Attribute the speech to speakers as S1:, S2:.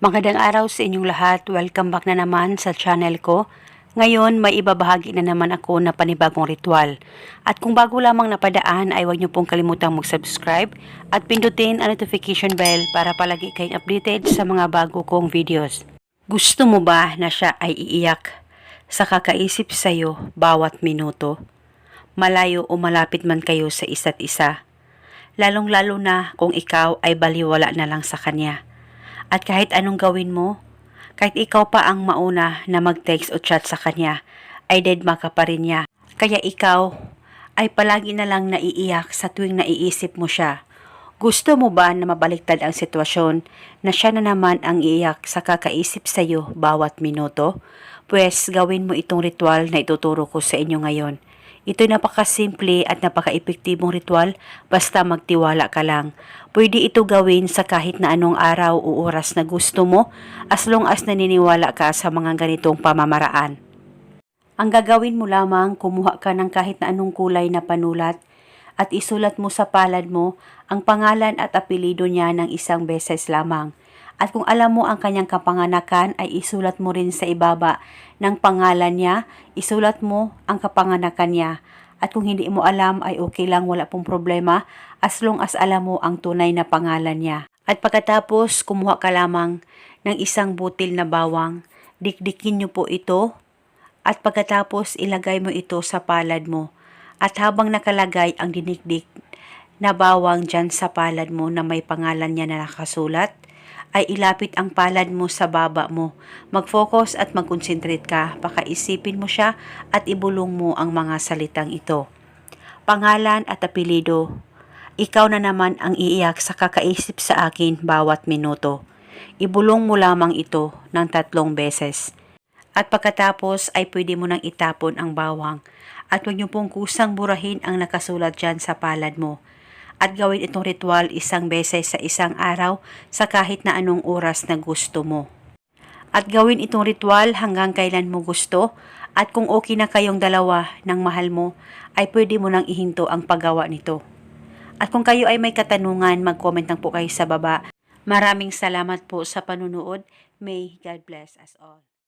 S1: Magandang araw sa inyong lahat. Welcome back na naman sa channel ko. Ngayon, may ibabahagi na naman ako na panibagong ritual. At kung bago lamang napadaan, ay huwag niyo pong kalimutang mag-subscribe at pindutin ang notification bell para palagi kayong updated sa mga bago kong videos. Gusto mo ba na siya ay iiyak sa kakaisip sa'yo bawat minuto? Malayo o malapit man kayo sa isa't isa. Lalong-lalo na kung ikaw ay baliwala na lang sa kanya. At kahit anong gawin mo, kahit ikaw pa ang mauna na mag-text o chat sa kanya, ay deadma ka pa rin niya. Kaya ikaw ay palagi na lang naiiyak sa tuwing naiisip mo siya. Gusto mo ba na mabaliktad ang sitwasyon na siya na naman ang iiyak sa kakaisip sa iyo bawat minuto? Pwes gawin mo itong ritual na ituturo ko sa inyo ngayon. Ito'y napakasimple at napaka-epektibong ritual basta magtiwala ka lang. Pwede ito gawin sa kahit na anong araw o oras na gusto mo as long as naniniwala ka sa mga ganitong pamamaraan. Ang gagawin mo lamang, kumuha ka ng kahit na anong kulay na panulat at isulat mo sa palad mo ang pangalan at apelido niya ng isang beses lamang. At kung alam mo ang kanyang kapanganakan ay isulat mo rin sa ibaba ng pangalan niya, isulat mo ang kapanganakan niya. At kung hindi mo alam ay okay lang, wala pong problema as long as alam mo ang tunay na pangalan niya. At pagkatapos, kumuha ka lamang ng isang butil na bawang, dikdikin niyo po ito at pagkatapos ilagay mo ito sa palad mo. At habang nakalagay ang dinikdik na bawang dyan sa palad mo na may pangalan niya na nakasulat, ay ilapit ang palad mo sa baba mo. Mag-focus at mag-concentrate ka. Pakaisipin mo siya at ibulong mo ang mga salitang ito. Pangalan at apelido. Ikaw na naman ang iiyak sa kakaisip sa akin bawat minuto. Ibulong mo lamang ito ng tatlong beses. At pagkatapos ay pwede mo nang itapon ang bawang. At huwag niyo pong kusang burahin ang nakasulat dyan sa palad mo. At gawin itong ritual isang beses sa isang araw sa kahit na anong oras na gusto mo. At gawin itong ritual hanggang kailan mo gusto at kung okay na kayong dalawa ng mahal mo ay pwede mo nang ihinto ang paggawa nito. At kung kayo ay may katanungan, mag-comment lang po kayo sa baba. Maraming salamat po sa panunood. May God bless us all.